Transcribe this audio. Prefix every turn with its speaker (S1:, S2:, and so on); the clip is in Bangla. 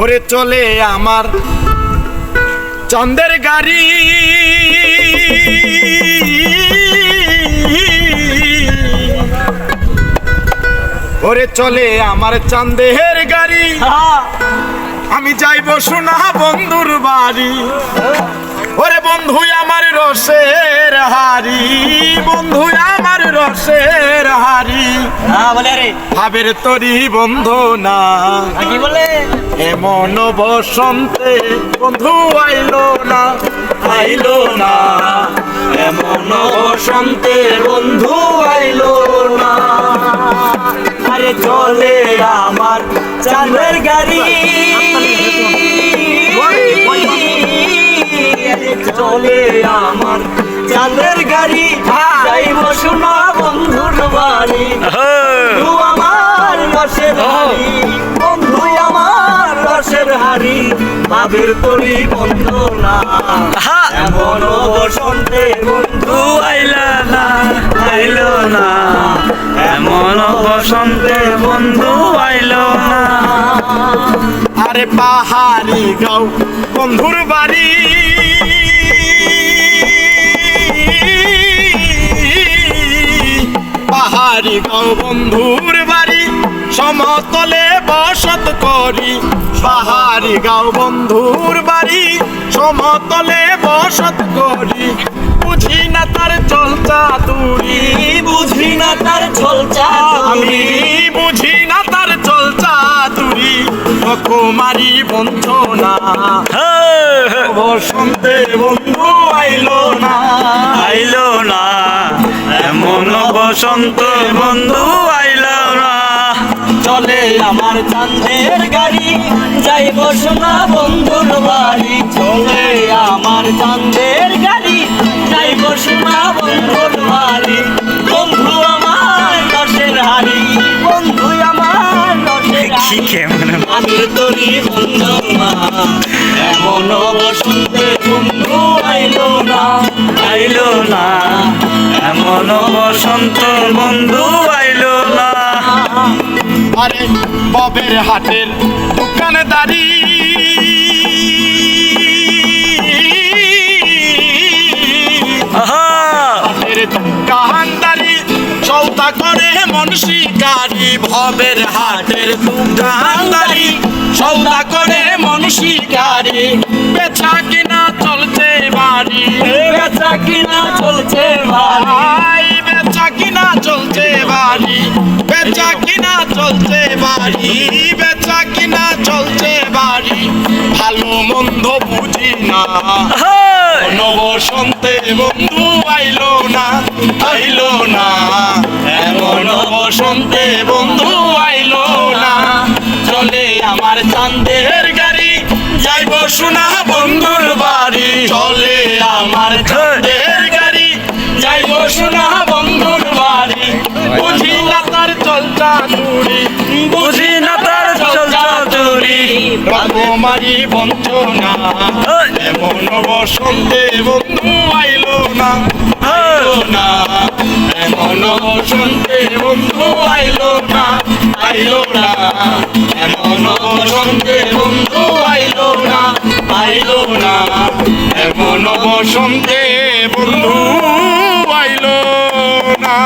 S1: ওরে চলে আমার চন্দের গাড়ি। ওরে চলে আমার চান্দের গাড়ি। আমি যাইব শোনা বন্ধুর বাড়ি। ওরে বন্ধু আমার রসের হারি বন্ধু আমার রসের হারি
S2: হ্যাঁ বলে রে।
S1: ভাবের তরি বন্ধু না।
S2: কি বলে?
S1: এমন বসন্তে বন্ধু আইলো না আইলো না। এমন বসন্তে বন্ধু আইলো না।
S2: আরে চলে আমার চাঁদের গাড়ি। চলে আমার চাঁদের গাড়ি। যাইব শোনা বন্ধুর বাড়ি। বন্ধু আমার রসের হাড়ি ভাবের তরি বন্ধু না এমন বসন্তে বন্ধু
S3: আইলা না আইলো না। এমন বসন্তে বন্ধু আইলো না।
S1: আরে পাহাড়ি গাও বন্ধুর বাড়ি। পাহাড়ি গাও বন্ধুর সমতলে বসত করি। পাহাড়ি গাও বন্ধুর বাড়ি সমতলে বসত করি। বুঝি না তার চলচা তুরি
S2: বুঝি না তার ছলচা
S1: আমি বুঝি না তার চলচা তুরি রকমারি বঞ্চনা। বসন্তে বন্ধু আইলো না।
S3: আইলো না। এমন বসন্ত বন্ধু
S2: চলে আমার চাঁদের গাড়ি। যাইব সোনা বন্ধুর বাড়ি চলে আমার চাঁদের গাড়ি। যাইব সোনা বন্ধুর বাড়ি বন্ধু আমার দশের হাড়ি। বন্ধু আমার দশের
S3: কি কেমন
S2: আমি তোরি বন্ধু মা। এমন বসন্তে বন্ধু আইলো না
S3: আইলো না। এমন বসন্ত বন্ধু আইলো না।
S1: আরে ববের হাটের দোকানদারি হাটের দোকানদারি সৌদা করে মন শিকারি ভবের হাটের দোকানদারি সৌদা করে মন শিকারি বেচা কিনা চলছে বাড়ি।
S2: বেচা কিনা চলছে
S1: কিনা চলছে বাড়ি। বেচা কিনা চলছে বাড়ি। বেচা কিনা চলছে বাড়ি। ভালো মন্দ বুঝি না। নবসন্তে বন্ধু আইলো না আইলো না। এমন বসন্তে বন্ধু আইলো না। চলে আমার চাঁদের গাড়ি যাইব শোনা বন্ধুর বাড়ি। চলতা
S3: বুঝি না তার চলচা চুরি
S1: রকমারি বঞ্চনা এমন বসন্তে বন্ধু আইলো না আইলো না। এমন বসন্তে বন্ধু আইলো না আইলো না। এমন বসন্তে বন্ধু আইলো না আইলো না। এমন বসন্তে বন্ধু আইলো না।